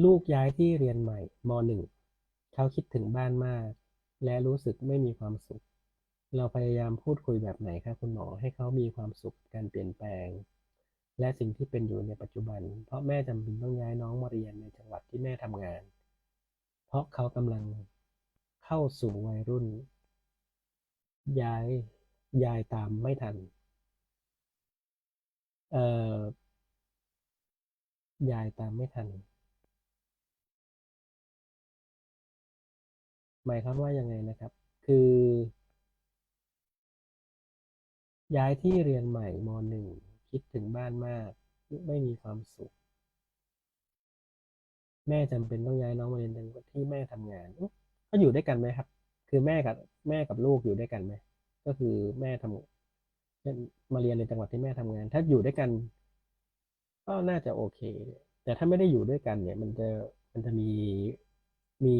ลูกย้ายที่เรียนใหม่มหนึ่งเขาคิดถึงบ้านมาก และรู้สึกไม่มีความสุข เราพยายามพูดคุยแบบไหนคะคุณหมอให้เขามีความสุขการเปลี่ยนแปลง และสิ่งที่เป็นอยู่ในปัจจุบัน เพราะแม่จำเป็นต้องย้ายน้องมาเรียนในจังหวัดที่แม่ทำงาน เพราะเขากำลังเข้าสู่วัยรุ่น ย้ายยายตามไม่ทันเอ่อยายตามไม่ทัน หมายความว่ายังไงนะครับ คือ ย้ายที่เรียนใหม่มหนึ่งคิดถึงบ้านมาก ไม่มีความสุข แม่จำเป็นต้องย้ายน้องมาเรียนที่แม่ทำงานก็อยู่ด้วยกันไหมครับ คือแม่กับแม่กับลูกอยู่ด้วยกันไหมก็คือแม่ทำมาเรียนในจังหวัดที่แม่ทำงาน ถ้าอยู่ด้วยกัน ก็น่าจะโอเค แต่ถ้าไม่ได้อยู่ด้วยกันเนี่ย มันจะมันจะมี มี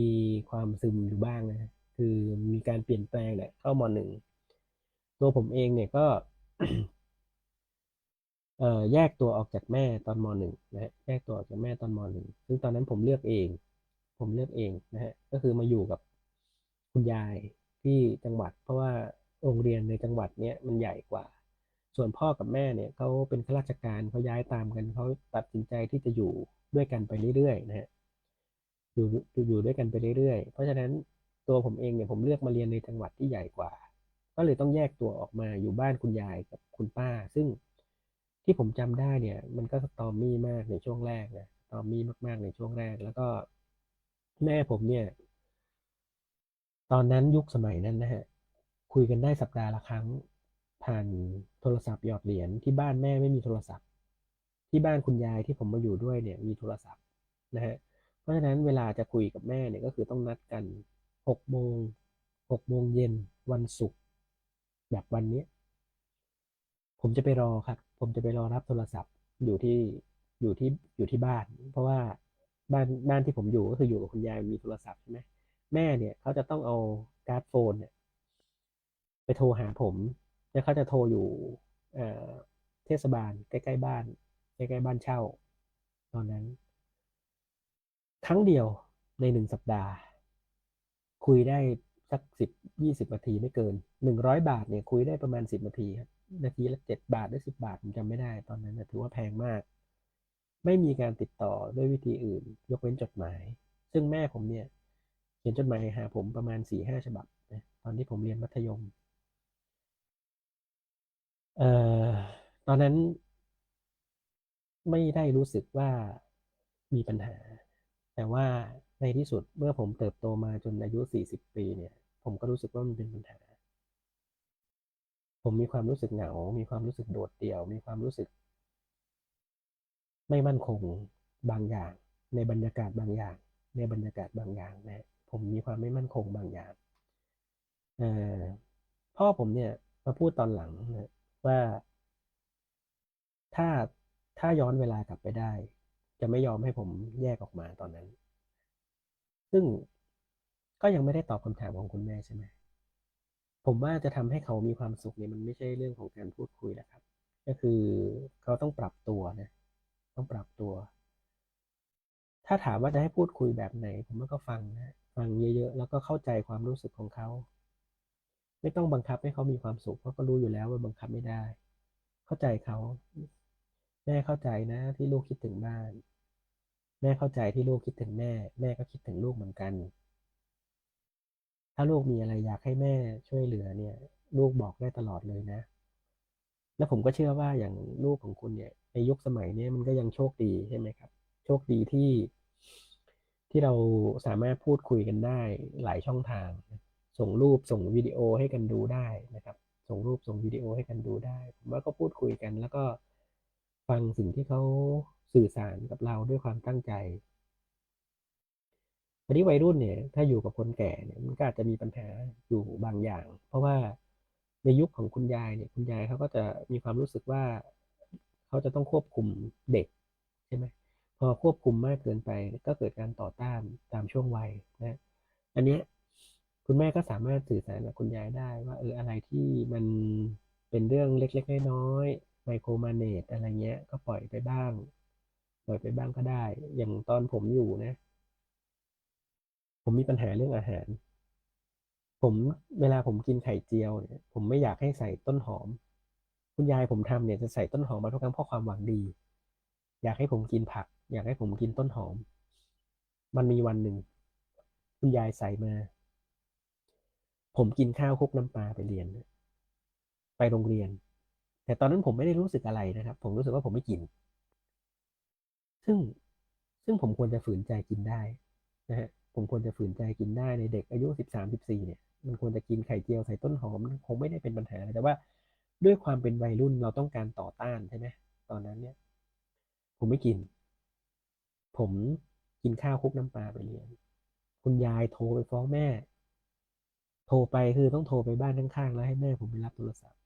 ความซึมอยู่บ้างนะคือมีการเปลี่ยนแปลงเนี่ยเข้ามหนึ่งตัวผมเองเนี่ยก็เอ่อแยกตัวออกจากแม่ตอนมหนึ่งนะฮะแยกตัวออกจากแม่ตอนมหนึ่งซึ่งตอนนั้นผมเลือกเอง ผมเลือกเองนะฮะก็คือมาอยู่กับคุณยายที่จังหวัด เพราะว่าโรงเรียนในจังหวัดเนี้ยมันใหญ่กว่า ส่วนพ่อกับแม่เนี่ยเขาเป็นข้าราชการเขาย้ายตามกันเขาตัดสินใจที่จะอยู่ด้วยกันไปเรื่อยๆนะฮะ อยู่อยู่ด้วยกันไปเรื่อยๆ เพราะฉะนั้นตัวผมเองเนี่ยผมเลือกมาเรียนในจังหวัดที่ใหญ่กว่า ก็เลยต้องแยกตัวออกมาอยู่บ้านคุณยายกับคุณป้า ซึ่งที่ผมจำได้เนี่ย มันก็สตอมมี่มากในช่วงแรกนะสตอมมี่มากๆในช่วงแรก แล้วก็แม่ผมเนี่ย ตอนนั้นยุคสมัยนั้นนะฮะคุยกันได้สัปดาห์ละครั้งผ่านโทรศัพท์หยอดเหรียญที่บ้านแม่ไม่มีโทรศัพท์ ที่บ้านคุณยายที่ผมมาอยู่ด้วยเนี่ย มีโทรศัพท์นะฮะ เพราะฉะนั้นเวลาจะคุยกับแม่เนี่ยก็คือต้องนัดกันหกโมงหกโมงเย็นวันศุกร์แบบวันนี้ ผมจะไปรอครับ ผมจะไปรอรับโทรศัพท์อยู่ที่อยู่ที่อยู่ที่บ้าน เพราะว่าบ้านบ้านที่ผมอยู่ก็คืออยู่กับคุณยายมีโทรศัพท์ใช่ไหมแม่เนี่ยเขาจะต้องเอาการ์ดโฟนเนี่ยไปโทรหาผมแล้วเขาจะโทรอยู่เอ่อเทศบาลใกล้ๆบ้านใกล้ๆบ้านเช่า ตอนนั้น ครั้งเดียวในหนึ่งสัปดาห์ คุยได้สักสิบยี่สิบนาทีไม่เกินหนึ่งร้อยบาทเนี่ยคุยได้ประมาณสิบนาทีครับนาทีละเจ็ดบาทหรือสิบบาทผมจำไม่ได้ตอนนั้นถือว่าแพงมาก ไม่มีการติดต่อด้วยวิธีอื่น ยกเว้นจดหมาย ซึ่งแม่ผมเนี่ย เขียนจดหมายหาผมประมาณสี่ห้าฉบับนะตอนที่ผมเรียนมัธยมเอ่อตอนนั้นไม่ได้รู้สึกว่ามีปัญหา แต่ว่าในที่สุดเมื่อผมเติบโตมาจนอายุสี่สิบปีเนี่ย ผมก็รู้สึกว่ามันเป็นปัญหา ผมมีความรู้สึกเหงา มีความรู้สึกโดดเดี่ยว มีความรู้สึก ไม่มั่นคงบางอย่าง ในบรรยากาศบางอย่าง ในบรรยากาศบางอย่างนะ ผมมีความไม่มั่นคงบางอย่างพ่อผมเนี่ยมาพูดตอนหลังนะว่าถ้าถ้าย้อนเวลากลับไปได้ จะไม่ยอมให้ผมแยกออกมาตอนนั้น ซึ่งก็ยังไม่ได้ตอบคำถามของคุณแม่ใช่ไหมผมว่าจะทำให้เขามีความสุขเนี่ยมันไม่ใช่เรื่องของการพูดคุยแหละครับ ก็คือเขาต้องปรับตัวนะ ต้องปรับตัว ถ้าถามว่าจะให้พูดคุยแบบไหน ผมว่าก็ฟังนะฟังเยอะๆ แล้วก็เข้าใจความรู้สึกของเขา ไม่ต้องบังคับให้เขามีความสุขเพราะก็รู้อยู่แล้วว่าบังคับไม่ได้ เข้าใจเขา แม่เข้าใจนะที่ลูกคิดถึงบ้าน แม่เข้าใจที่ลูกคิดถึงแม่ แม่ก็คิดถึงลูกเหมือนกัน ถ้าลูกมีอะไรอยากให้แม่ช่วยเหลือเนี่ย ลูกบอกได้ตลอดเลยนะ แล้วผมก็เชื่อว่าอย่างลูกของคุณเนี่ยในยุคสมัยนี้มันก็ยังโชคดีใช่ไหมครับ โชคดีที่ที่เราสามารถพูดคุยกันได้หลายช่องทาง ส่งรูปส่งวิดีโอให้กันดูได้นะครับ ส่งรูปส่งวิดีโอให้กันดูได้ ผมว่าก็พูดคุยกันแล้วก็ฟังสิ่งที่เขา สื่อสารกับเราด้วยความตั้งใจวันนี้วัยรุ่นเนี่ย ถ้าอยู่กับคนแก่เนี่ยมันก็อาจจะมีปัญหาอยู่บางอย่าง เพราะว่าในยุคของคุณยายเนี่ย คุณยายเขาก็จะมีความรู้สึกว่าเขาจะต้องควบคุมเด็กใช่ไหมพอควบคุมมากเกินไปก็เกิดการต่อต้านตามช่วงวัยนะอันเนี้ยคุณแม่ก็สามารถสื่อสารกับคุณยายได้ว่า เอออะไรที่มันเป็นเรื่องเล็ก ๆ น้อยๆไมโครมาเนจอะไรเงี้ย ก็ปล่อยไปบ้าง ปล่อยไปบ้างก็ได้ อย่างตอนผมอยู่นะ ผมมีปัญหาเรื่องอาหาร ผมเวลาผมกินไข่เจียวเนี่ย ผมไม่อยากให้ใส่ต้นหอม คุณยายผมทำเนี่ยจะใส่ต้นหอมมาทุกครั้งเพราะความหวังดี อยากให้ผมกินผัก อยากให้ผมกินต้นหอม มันมีวันหนึ่ง คุณยายใส่มา ผมกินข้าวคุกน้ำปลาไปเรียน ไปโรงเรียน แต่ตอนนั้นผมไม่ได้รู้สึกอะไรนะครับ ผมรู้สึกว่าผมไม่กิน ซึ่งซึ่งผมควรจะฝืนใจกินได้นะฮะผมควรจะฝืนใจกินได้ในเด็กอายุสิบสามสิบสี่เนี่ย มันควรจะกินไข่เจียวใส่ต้นหอมคงไม่ได้เป็นปัญหาแต่ว่าด้วยความเป็นวัยรุ่นเราต้องการต่อต้านใช่ไหมตอนนั้นเนี่ย ผมไม่กิน ผมกินข้าวคุกน้ำปลาไปเรียนคุณยายโทรไปฟ้องแม่ โทรไปคือต้องโทรไปบ้านข้างๆแล้วให้แม่ผมไปรับโทรศัพท์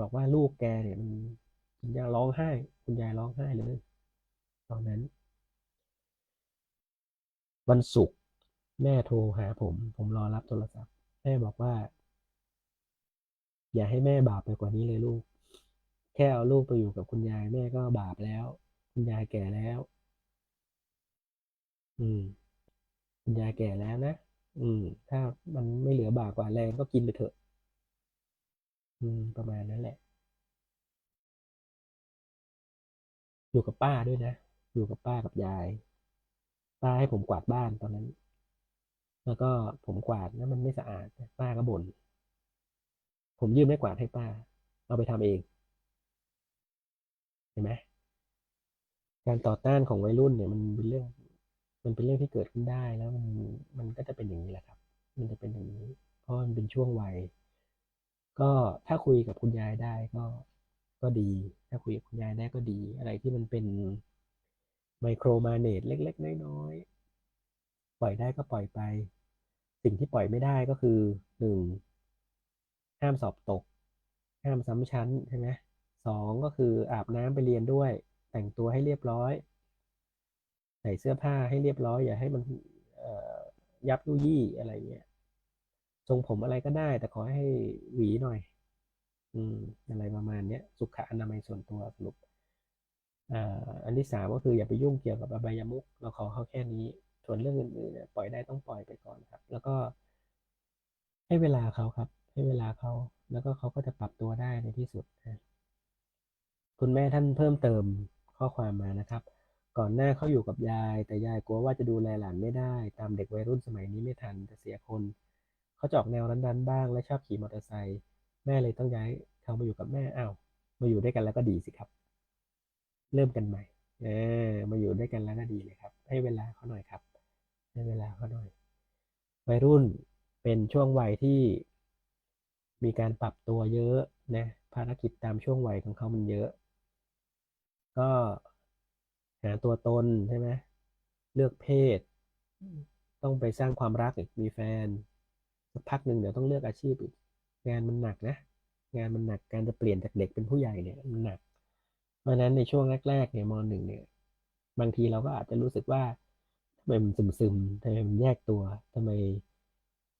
บอกว่าลูกแกเนี่ยมันคุณยายร้องไห้ คุณยายร้องไห้เลย ตอนนั้น วันศุกร์แม่โทรหาผม ผมรอรับโทรศัพท์ แม่บอกว่า อย่าให้แม่บาปไปกว่านี้เลยลูก แค่เอาลูกไปอยู่กับคุณยายแม่ก็บาปแล้ว คุณยายแก่แล้ว อืม คุณยายแก่แล้วนะอืม ถ้ามันไม่เหลือบากกว่าแรงก็กินไปเถอะ อืม ประมาณนั้นแหละ อยู่กับป้าด้วยนะ อยู่กับป้ากับยาย ป้าให้ผมกวาดบ้านตอนนั้น แล้วก็ผมกวาดแล้วมันไม่สะอาด ป้าก็บ่น ผมยื่นไม้กวาดให้ป้า เอาไปทำเอง เห็นไหมการต่อต้านของวัยรุ่นเนี่ยมันเป็นเรื่อง มันเป็นเรื่องที่เกิดขึ้นได้แล้วมันมันก็จะเป็นอย่างนี้แหละครับ มันจะเป็นอย่างนี้ เพราะมันเป็นช่วงวัย ก็ถ้าคุยกับคุณยายได้ก็ก็ดี ถ้าคุยกับคุณยายได้ก็ดี อะไรที่มันเป็น ไมโครมาเนจเล็ก ๆ น้อยๆ ปล่อยได้ก็ปล่อยไป สิ่งที่ปล่อยไม่ได้ก็คือหนึ่งห้ามสอบตก ห้ามซ้ำชั้นใช่ไหมสองก็คืออาบน้ำไปเรียนด้วย แต่งตัวให้เรียบร้อย ใส่เสื้อผ้าให้เรียบร้อย อย่าให้มันยับยุยี่อะไรเงี้ยทรงผมอะไรก็ได้ แต่ขอให้หวีหน่อย อืมอะไรประมาณเนี้ย สุขอนามัยส่วนตัวสรุป อันที่สามก็คืออย่าไปยุ่งเกี่ยวกับอบายามุขเราขอเขาแค่นี้ ส่วนเรื่องอื่นๆเนี่ยปล่อยได้ต้องปล่อยไปก่อนครับ แล้วก็ ให้เวลาเขาครับ ให้เวลาเขาแล้วก็เขาก็จะปรับตัวได้ในที่สุดนะคุณแม่ท่านเพิ่มเติมข้อความมานะครับ ก่อนหน้าเขาอยู่กับยาย แต่ยายกลัวว่าจะดูแลหลานไม่ได้ ตามเด็กวัยรุ่นสมัยนี้ไม่ทันจะเสียคนเขาจอกแนวรันๆบ้างและชอบขี่มอเตอร์ไซค์แม่เลยต้องย้ายเขามาอยู่กับแม่อ้าวมาอยู่ด้วยกันแล้วก็ดีสิครับ เริ่มกันใหม่เออมาอยู่ด้วยกันแล้วก็ดีเลยครับ ให้เวลาเขาหน่อยครับ ให้เวลาเขาหน่อย วัยรุ่นเป็นช่วงวัยที่มีการปรับตัวเยอะนะ ภารกิจตามช่วงวัยของเขามันเยอะ ก็หาตัวตนใช่ไหมเลือกเพศ ต้องไปสร้างความรักอีกมีแฟนสักพักหนึ่งเดี๋ยวต้องเลือกอาชีพอีกงานมันหนักนะ งานมันหนักการจะเปลี่ยนจากเด็กเป็นผู้ใหญ่เนี่ยมันหนัก ราะฉะนั้นในช่วงแรกๆเนี่ยมหนึ่งเนี่ย บางทีเราก็อาจจะรู้สึกว่าทำไมมันซึมๆทำไมมันแยกตัวทำไม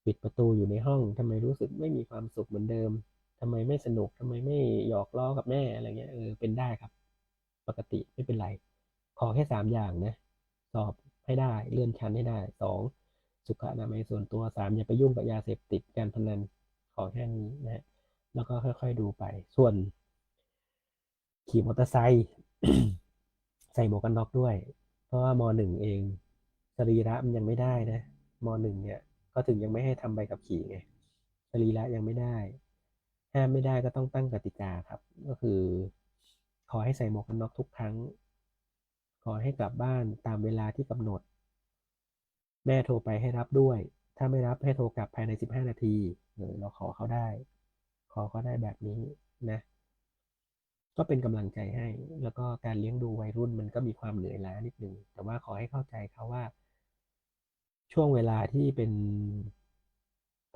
ปิดประตูอยู่ในห้องทำไมรู้สึกไม่มีความสุขเหมือนเดิมทำไมไม่สนุกทำไมไม่หยอกล้อกับแม่อะไรเงี้ยเออเป็นได้ครับ ปกติไม่เป็นไร ขอแค่สามอย่างนะสอบให้ได้เลื่อนชั้นให้ได้สองสุขอนามัยส่วนตัวสามอย่าไปยุ่งกับยาเสพติดการพนันขอแค่นี้นะแล้วก็ค่อย ๆ ดูไปส่วน ขี่มอเตอร์ไซค์ใส่หมวกกันน็อกด้วย เพราะว่ามหนึ่งเองสรีระมันยังไม่ได้นะมหนึ่งเนี่ย ก็ถึงยังไม่ให้ทำใบขับขี่ไงสรีระยังไม่ได้ ห้ามไม่ได้ก็ต้องตั้งกติกาครับ ก็คือ ขอให้ใส่หมวกกันน็อกทุกครั้ง ขอให้กลับบ้านตามเวลาที่กำหนด แม่โทรไปให้รับด้วย ถ้าไม่รับให้โทรกลับภายในสิบห้านาทีเออเราขอเขาได้ ขอเขาได้แบบนี้นะ ก็เป็นกำลังใจให้ แล้วก็การเลี้ยงดูวัยรุ่นมันก็มีความเหนื่อยล้านิดนึง แต่ว่าขอให้เข้าใจเขาว่า ช่วงเวลาที่เป็น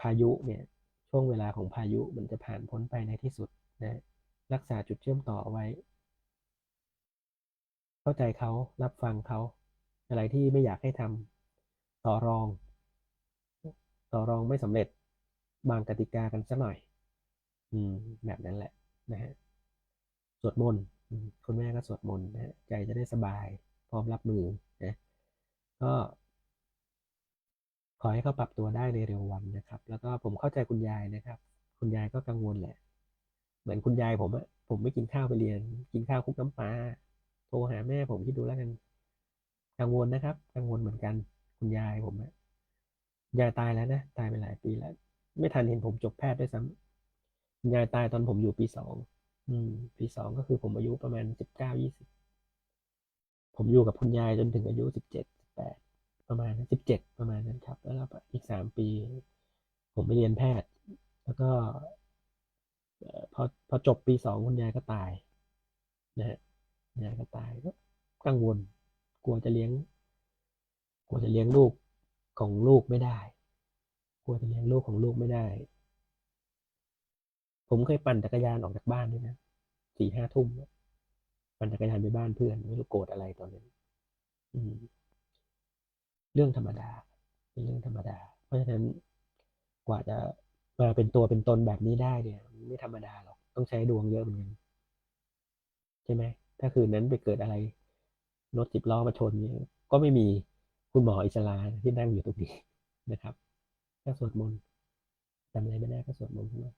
พายุเนี่ย ช่วงเวลาของพายุมันจะผ่านพ้นไปในที่สุดนะ รักษาจุดเชื่อมต่อไว้ เข้าใจเขารับฟังเขา อะไรที่ไม่อยากให้ทำต่อรอง ต่อรองไม่สำเร็จ บางกติกากันสักหน่อย อืม แบบนั้นแหละนะฮะ สวดมนต์คุณแม่ก็สวดมนต์นะใจจะได้สบายพร้อมรับมือนะก็ขอให้เขาปรับตัวได้ในเร็ววันนะครับ แล้วก็ผมเข้าใจคุณยายนะครับ คุณยายก็กังวลแหละ เหมือนคุณยายผมอะผมไม่กินข้าวไปเรียน กินข้าวคุกน้ำปลาโทรหาแม่ผมคิดดูแล้วกัน กังวลนะครับ กังวลเหมือนกัน คุณยายผมอะยายตายแล้วนะ ตายไปหลายปีแล้ว ไม่ทันเห็นผมจบแพทย์ด้วยซ้ำยายตายตอนผมอยู่ปีสอง อืม ปีสองก็คือผมอายุประมาณสิบเก้ายี่สิบผมอยู่กับคุณยายจนถึงอายุสิบเจ็ดสิบแปดประมาณสิบเจ็ดประมาณนั้นครับ แล้วอีกสามปี ผมไปเรียนแพทย์ แล้วก็พอพอจบปีสองคุณยายก็ตายนะฮะยายก็ตายก็กังวล กลัวจะเลี้ยง กลัวจะเลี้ยงลูกของลูกไม่ได้ กลัวจะเลี้ยงลูกของลูกไม่ได้ ผมเคยปั่นจักรยานออกจากบ้านด้วยนะสี่ห้าทุ่มปั่นจักรยานไปบ้านเพื่อนไม่รู้โกรธอะไรตอนนั้นอืม เรื่องธรรมดา เป็นเรื่องธรรมดา เพราะฉะนั้นกว่าจะมาเป็นตัวเป็นตนแบบนี้ได้เนี่ย ไม่ธรรมดาหรอกต้องใช้ดวงเยอะเหมือนกันใช่ไหมถ้าคืนนั้นไปเกิดอะไรรถสิบล้อมาชนเนี่ยก็ไม่มีคุณหมออิสลาที่นั่งอยู่ตรงนี้นะครับก็สวดมนต์จำอะไรไม่ได้ก็สวดมนต์ขึ้นมา